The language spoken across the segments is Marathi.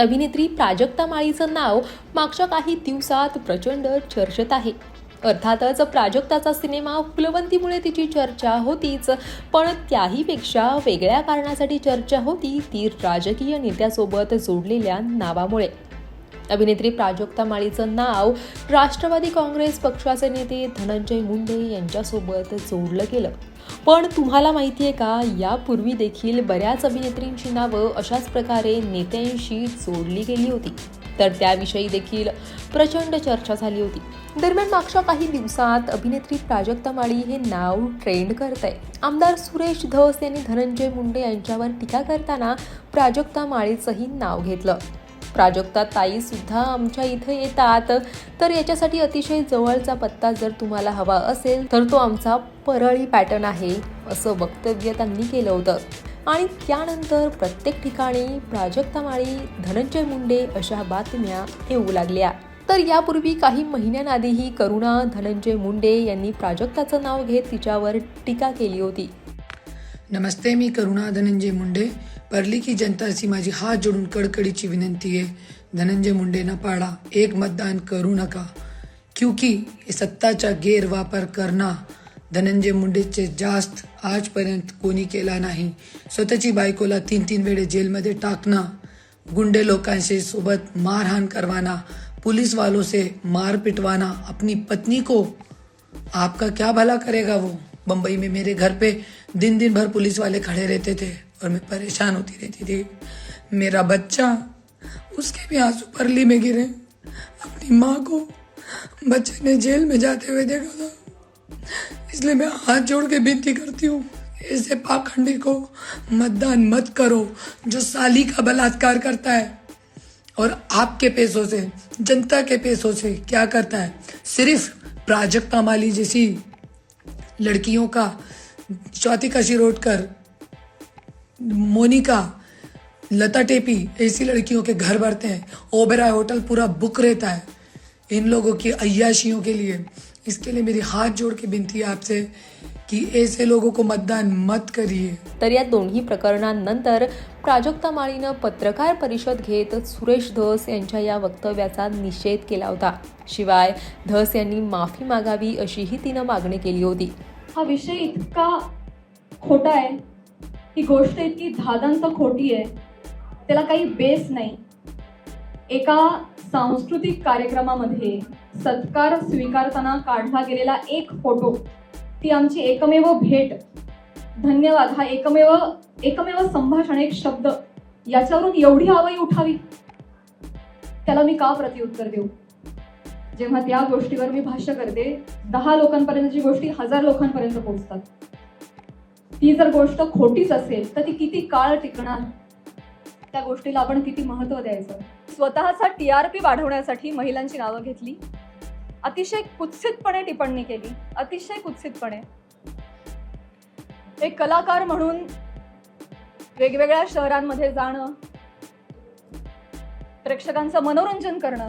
अभिनेत्री प्राजक्ता माळीचं नाव मागच्या काही दिवसात प्रचंड चर्चेत आहे. अर्थातच प्राजक्ताचा सिनेमा फुलवंतीमुळे तिची चर्चा होतीच पण त्याहीपेक्षा वेगळ्या कारणासाठी चर्चा होती ती राजकीय नेत्यासोबत जोडलेल्या नावामुळे. अभिनेत्री प्राजक्ता माळीचं नाव राष्ट्रवादी काँग्रेस पक्षाचे नेते धनंजय मुंडे यांच्यासोबत जोडलं गेलं. पण तुम्हाला माहिती आहे का? यापूर्वी देखील बऱ्याच अभिनेत्रींची नावं अशाच प्रकारे नेत्यांशी जोडली गेली होती. तर त्याविषयी देखील प्रचंड चर्चा झाली होती. दरम्यान मागच्या काही दिवसात अभिनेत्री प्राजक्ता माळी हे नाव ट्रेंड करत आहे आमदार सुरेश धस यांनी धनंजय मुंडे यांच्यावर टीका करताना प्राजक्ता माळीचंही नाव घेतलं. प्राजक्ता ताई सुद्धा आमच्या इथं येतात. तर याच्यासाठी अतिशय जवळचा पत्ता जर तुम्हाला हवा असेल तर तो आमचा परळी पॅटर्न आहे असं वक्तव्य त्यांनी केलं होतं. आणि त्यानंतर प्रत्येक ठिकाणी प्राजक्ता माळी धनंजय मुंडे अशा बातम्या येऊ लागल्या. तर यापूर्वी काही महिन्यांआधीही करुणा धनंजय मुंडे यांनी प्राजक्ताचं नाव घेत तिच्यावर टीका केली होती. नमस्ते मी करुणा धनंजय मुंडे. परली की जनताची माझी हात जोडून कडकडीची विनंती आहे. धनंजय मुंडेंना पाडा एक मतदान करू नका. क्योंकि हे सत्ताचा गैरवापर करणं धनंजय मुंडेचे जास्त आजपर्यंत कोणी केला नाही. स्वतःची बायकोला तीन तीन वेळे जेलमध्ये टाकणं गुंडे लोकांशी सोबत मारहाण करवाना पुलिस वालों से मार पिटवाना अपनी पत्नी को आपका क्या भला करेगा वो? बम्बई में मेरे घर पे दिन दिन भर पुलिस वाले खड़े रहते थे और मैं परेशान होती रहती थी। मेरा बच्चा उसके भी आँसू परली में गिरे। अपनी माँ को बच्चे ने जेल में जाते हुए देखा था। इसलिए मैं हाथ जोड़ के विनती करती हूँ, ऐसे पाखंडी को मतदान मत करो, जो साली का बलात्कार करता है और आपके पैसों से, जनता के पैसों से क्या करता है। सिर्फ़ प्राजक्ता माली जैसी लड़कियों का स्वातिका शिरोडकर मोनिका लता टेपी ऐसी लड़कियों के घर भरते हैं ओबेराय होटल पूरा बुक रहता है इन लोगों की अय्याशियों के लिए। इसके लिए मेरी हाथ जोड़ के विनती है आपसे कि ऐसे लोगों को मतदान मत करिए। तर या दोन्ही प्रकरणांनंतर प्राजक्ता माळीनं पत्रकार परिषद घेत सुरेश धस यांच्या या वक्तव्याचा निषेध केला होता. शिवाय धस यांनी माफी मागावी अशीही तिनं मागणी केली होती. हा विषय इतका खोटा आहे. ही गोष्ट इतकी धादांत खोटी आहे. त्याला काही बेस नाही. एका सांस्कृतिक कार्यक्रमामध्ये सत्कार स्वीकारताना काढला गेलेला एक फोटो ती आमची एकमेव भेट. धन्यवाद. हा एकमेव एकमेव संभाषण एक शब्द याच्यावरून एवढी आवाई उठावी. त्याला मी का प्रत्युत्तर देऊ? जेव्हा त्या गोष्टीवर मी भाष्य करते दहा लोकांपर्यंतची गोष्टी हजार लोकांपर्यंत पोहोचतात. ती जर गोष्ट खोटीच असेल तर ती किती काळ टिकणार? त्या गोष्टीला आपण किती महत्त्व द्यायचं? स्वतःचा टी आर पी वाढवण्यासाठी महिलांची नावं घेतली. अतिशय कुत्सितपणे टिप्पणी केली. अतिशय कुत्सितपणे. एक कलाकार म्हणून वेगवेगळ्या शहरांमध्ये जाणं प्रेक्षकांचं मनोरंजन करणं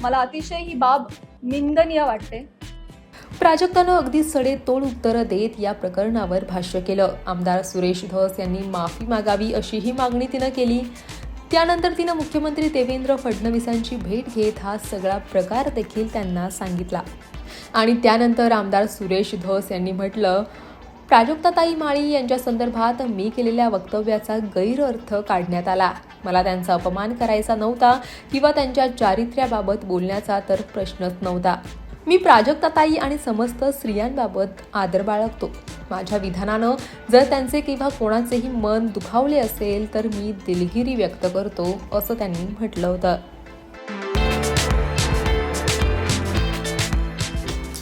मला अतिशय ही बाब निंदनीय वाटते. प्राजक्तानं अगदी सडेतोड उत्तरं देत या प्रकरणावर भाष्य केलं. आमदार सुरेश धस यांनी माफी मागावी अशीही मागणी तिनं केली. त्यानंतर तिनं मुख्यमंत्री देवेंद्र फडणवीसांची भेट घेत हा सगळा प्रकार देखील त्यांना सांगितला. आणि त्यानंतर आमदार सुरेश धस यांनी म्हटलं प्राजक्ताताई माळी यांच्या संदर्भात मी केलेल्या वक्तव्याचा गैरअर्थ काढण्यात आला. मला त्यांचा अपमान करायचा नव्हता किंवा त्यांच्या चारित्र्याबाबत बोलण्याचा तर प्रश्नच नव्हता. मी प्राजक्ताताई आणि समस्त स्त्रियांबाबत आदर बाळगतो. माझ्या विधानानं जर त्यांचे किंवा कोणाचेही मन दुखावले असेल तर मी दिलगिरी व्यक्त करतो असं त्यांनी म्हटलं होतं.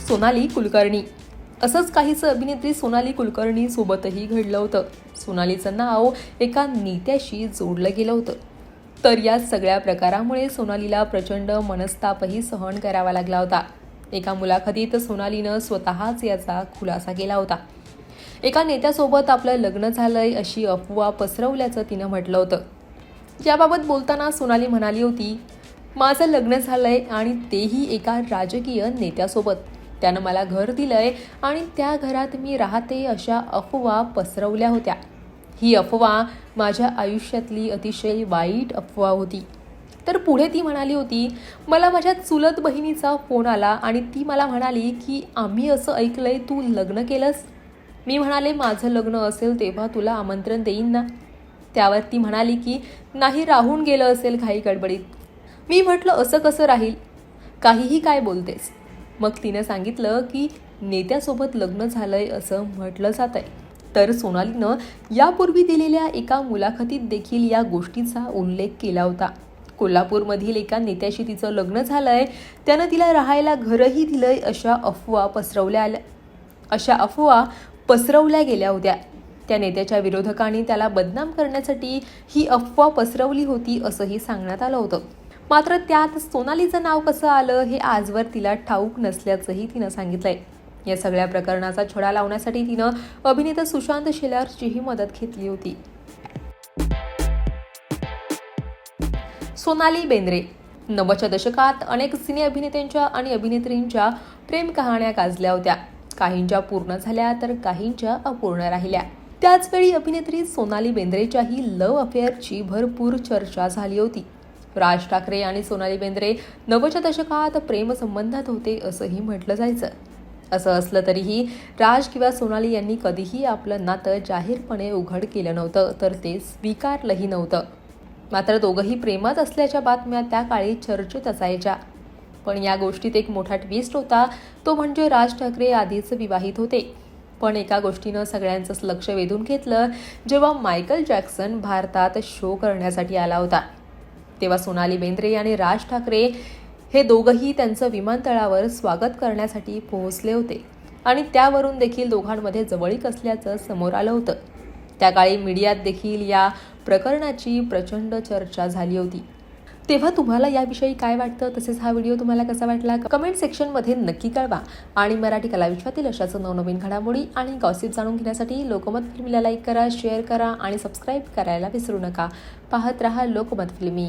सोनाली कुलकर्णी असंच काहीचं अभिनेत्री सोनाली कुलकर्णी सोबतही घडलं होतं. सोनालीचं नाव एका नेत्याशी जोडलं गेलं होतं. तर या सगळ्या प्रकारामुळे सोनालीला प्रचंड मनस्तापही सहन करावा लागला होता. एका मुलाखतीत सोनालीनं स्वतःच याचा खुलासा केला होता. एका नेत्यासोबत आपलं लग्न झालंय अशी अफवा पसरवल्याचं तिनं म्हटलं होतं. याबाबत बोलताना सोनाली म्हणाली होती माझं लग्न झालंय आणि तेही एका राजकीय नेत्यासोबत. त्यानं मला घर दिलंय आणि त्या घरात मी राहते अशा अफवा पसरवल्या होत्या. ही अफवा माझ्या आयुष्यातली अतिशय वाईट अफवा होती. तर पुढे ती म्हणाली होती मला माझ्या चुलत बहिणीचा फोन आला आणि ती मला म्हणाली की आम्ही असं ऐकलंय तू लग्न केलंस मी म्हणाले माझं लग्न असेल तेव्हा तुला आमंत्रण देईन ना त्यावर ती म्हणाली की नाही राहून गेलं असेल काही गडबडीत. मी म्हटलं असं कसं राहील? काहीही काय बोलतेस. मग तिनं सांगितलं की नेत्यासोबत लग्न झालंय असं म्हटलं जात आहे तर सोनालीनं यापूर्वी दिलेल्या एका मुलाखतीत देखील या गोष्टीचा उल्लेख केला होता. कोल्हापूरमधील एका नेत्याशी तिचं लग्न झालंय त्यानं तिला राहायला घरही दिलंय अशा अफवा पसरवल्या आल्या. अशा अफवा पसरवल्या गेल्या होत्या. त्या नेत्याच्या विरोधकांनी त्याला बदनाम करण्यासाठी ही अफवा पसरवली होती असंही सांगण्यात आलं होतं. मात्र त्यात सोनालीचं नाव कसं आलं हे आजवर तिला ठाऊक नसल्याचंही तिनं सांगितलंय. या सगळ्या प्रकरणाचा छडा लावण्यासाठी तिनं अभिनेता सुशांत शेलारचीही मदत घेतली होती. सोनाली बेंद्रे. नव्वदच्या दशकात अनेक सिने अभिनेत्यांच्या आणि अभिनेत्रींच्या प्रेम कहाण्या गाजल्या होत्या. काहींच्या पूर्ण झाल्या तर काहींच्या अपूर्ण राहिल्या. त्याचवेळी अभिनेत्री सोनाली बेंद्रेच्याही लव्ह अफेअरची भरपूर चर्चा झाली होती. राज ठाकरे आणि सोनाली बेंद्रे नव्वदच्या दशकात प्रेमसंबंधात होते असंही म्हटलं जायचं. असं असलं तरीही राज किंवा सोनाली यांनी कधीही आपलं नातं जाहीरपणे उघड केलं नव्हतं तर ते स्वीकारलंही नव्हतं. मात्र दोघंही प्रेमात असल्याच्या बातम्या त्या काळी चर्चेत असायच्या. पण या गोष्टीत एक मोठा ट्विस्ट होता तो म्हणजे राज ठाकरे आधीच विवाहित होते. पण एका गोष्टीनं सगळ्यांचंच लक्ष वेधून घेतलं जेव्हा मायकल जॅक्सन भारतात शो करण्यासाठी आला होता. तेव्हा सोनाली बेंद्रे आणि राज ठाकरे हे दोघंही त्यांचं विमानतळावर स्वागत करण्यासाठी पोहोचले होते. आणि त्यावरून देखील दोघांमध्ये जवळीक असल्याचं समोर आलं होतं. त्या काळी मीडियात देखील या प्रकरणाची प्रचंड चर्चा झाली होती. तेव्हा तुम्हाला याविषयी काय वाटतं? तसेच हा व्हिडिओ तुम्हाला कसा वाटला? कमेंट सेक्शनमध्ये नक्की कळवा. आणि मराठी कलाविश्वातील अशाच नवनवीन घडामोडी आणि गॉसिप जाणून घेण्यासाठी लोकमत फिल्मीला लाईक करा शेअर करा आणि सबस्क्राईब करायला विसरू नका. पाहत रहा लोकमत फिल्मी.